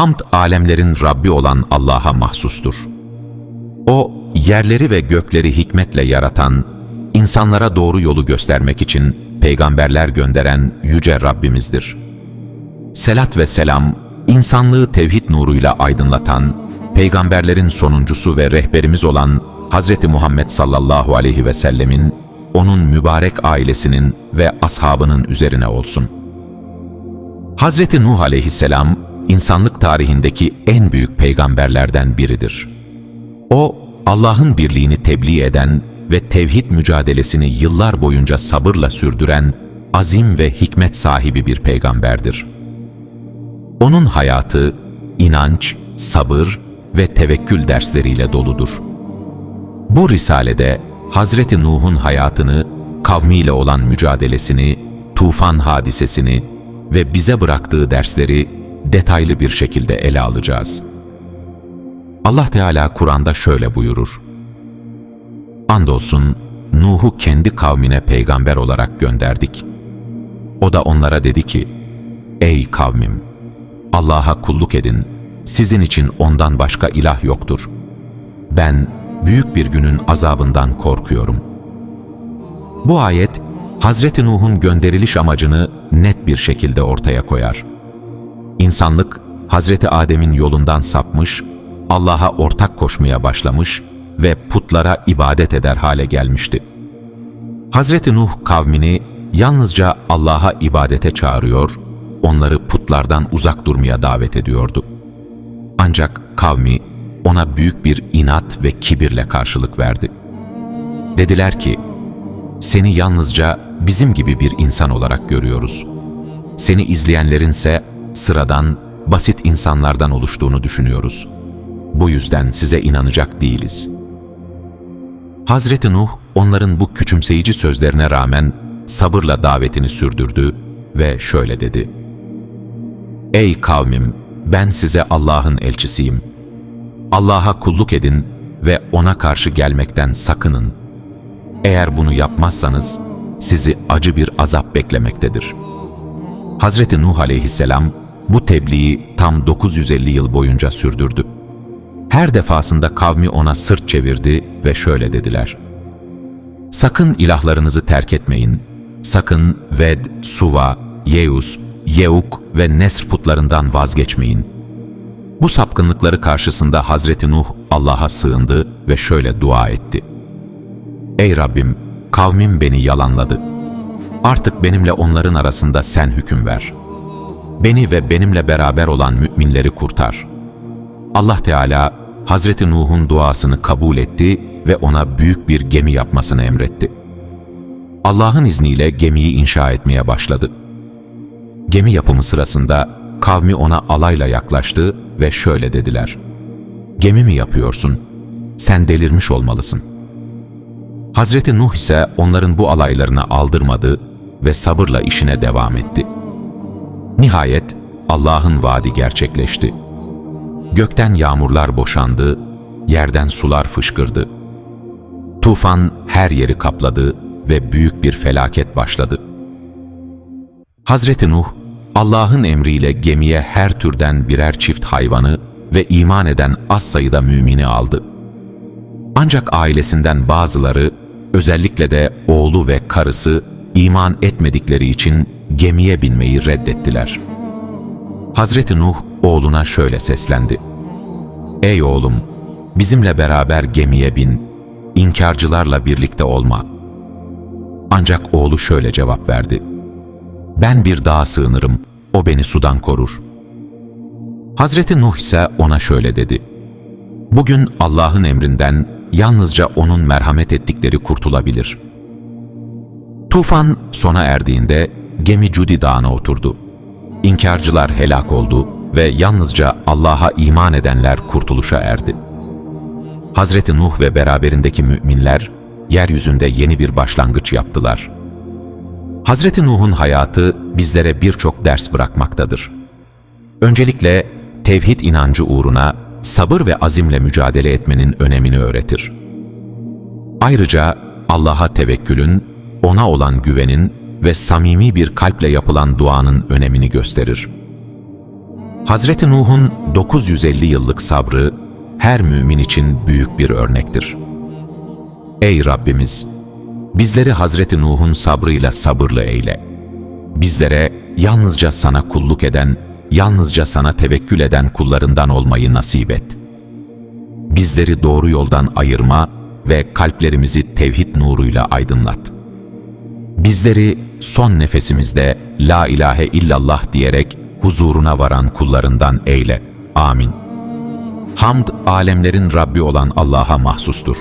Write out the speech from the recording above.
Hamd alemlerin Rabbi olan Allah'a mahsustur. O, yerleri ve gökleri hikmetle yaratan, insanlara doğru yolu göstermek için peygamberler gönderen Yüce Rabbimizdir. Selat ve selam, insanlığı tevhid nuruyla aydınlatan, peygamberlerin sonuncusu ve rehberimiz olan Hz. Muhammed sallallahu aleyhi ve sellemin, onun mübarek ailesinin ve ashabının üzerine olsun. Hazreti Nuh aleyhisselam, insanlık tarihindeki en büyük peygamberlerden biridir. O, Allah'ın birliğini tebliğ eden ve tevhid mücadelesini yıllar boyunca sabırla sürdüren azim ve hikmet sahibi bir peygamberdir. Onun hayatı, inanç, sabır ve tevekkül dersleriyle doludur. Bu risalede Hazreti Nuh'un hayatını, kavmiyle olan mücadelesini, tufan hadisesini ve bize bıraktığı dersleri detaylı bir şekilde ele alacağız. Allah Teala Kur'an'da şöyle buyurur. Andolsun Nuh'u kendi kavmine peygamber olarak gönderdik. O da onlara dedi ki, Ey kavmim! Allah'a kulluk edin, sizin için ondan başka ilah yoktur. Ben büyük bir günün azabından korkuyorum. Bu ayet, Hazreti Nuh'un gönderiliş amacını net bir şekilde ortaya koyar. İnsanlık, Hazreti Adem'in yolundan sapmış, Allah'a ortak koşmaya başlamış ve putlara ibadet eder hale gelmişti. Hazreti Nuh kavmini yalnızca Allah'a ibadete çağırıyor, onları putlardan uzak durmaya davet ediyordu. Ancak kavmi ona büyük bir inat ve kibirle karşılık verdi. Dediler ki, seni yalnızca bizim gibi bir insan olarak görüyoruz. Seni izleyenlerinse sıradan, basit insanlardan oluştuğunu düşünüyoruz. Bu yüzden size inanacak değiliz. Hazreti Nuh, onların bu küçümseyici sözlerine rağmen sabırla davetini sürdürdü ve şöyle dedi. Ey kavmim! Ben size Allah'ın elçisiyim. Allah'a kulluk edin ve O'na karşı gelmekten sakının. Eğer bunu yapmazsanız sizi acı bir azap beklemektedir. Hazreti Nuh aleyhisselam bu tebliği tam 950 yıl boyunca sürdürdü. Her defasında kavmi ona sırt çevirdi ve şöyle dediler. Sakın ilahlarınızı terk etmeyin. Sakın Ved, Suva, Yeus, Yeuk ve Nesr putlarından vazgeçmeyin. Bu sapkınlıkları karşısında Hazreti Nuh Allah'a sığındı ve şöyle dua etti. Ey Rabbim, kavmim beni yalanladı. Artık benimle onların arasında sen hüküm ver. Beni ve benimle beraber olan müminleri kurtar. Allah Teala Hazreti Nuh'un duasını kabul etti ve ona büyük bir gemi yapmasını emretti. Allah'ın izniyle gemiyi inşa etmeye başladı. Gemi yapımı sırasında kavmi ona alayla yaklaştı ve şöyle dediler. Gemi mi yapıyorsun? Sen delirmiş olmalısın. Hazreti Nuh ise onların bu alaylarına aldırmadı ve sabırla işine devam etti. Nihayet Allah'ın vaadi gerçekleşti. Gökten yağmurlar boşandı, yerden sular fışkırdı. Tufan her yeri kapladı ve büyük bir felaket başladı. Hazreti Nuh, Allah'ın emriyle gemiye her türden birer çift hayvanı ve iman eden az sayıda mümini aldı. Ancak ailesinden bazıları, özellikle de oğlu ve karısı iman etmedikleri için gemiye binmeyi reddettiler. Hazreti Nuh oğluna şöyle seslendi. Ey oğlum, bizimle beraber gemiye bin, inkarcılarla birlikte olma. Ancak oğlu şöyle cevap verdi. Ben bir dağa sığınırım, o beni sudan korur. Hazreti Nuh ise ona şöyle dedi. Bugün Allah'ın emrinden yalnızca O'nun merhamet ettikleri kurtulabilir. Tufan sona erdiğinde gemi Cudi Dağı'na oturdu. İnkarcılar helak oldu ve yalnızca Allah'a iman edenler kurtuluşa erdi. Hazreti Nuh ve beraberindeki müminler yeryüzünde yeni bir başlangıç yaptılar. Hazreti Nuh'un hayatı bizlere birçok ders bırakmaktadır. Öncelikle tevhid inancı uğruna sabır ve azimle mücadele etmenin önemini öğretir. Ayrıca Allah'a tevekkülün, ona olan güvenin ve samimi bir kalple yapılan duanın önemini gösterir. Hazreti Nuh'un 950 yıllık sabrı her mümin için büyük bir örnektir. Ey Rabbimiz! Bizleri Hazreti Nuh'un sabrıyla sabırlı eyle. Bizlere yalnızca sana kulluk eden, yalnızca sana tevekkül eden kullarından olmayı nasip et. Bizleri doğru yoldan ayırma ve kalplerimizi tevhid nuruyla aydınlat. Bizleri son nefesimizde La ilahe illallah diyerek huzuruna varan kullarından eyle. Amin. Hamd alemlerin Rabbi olan Allah'a mahsustur.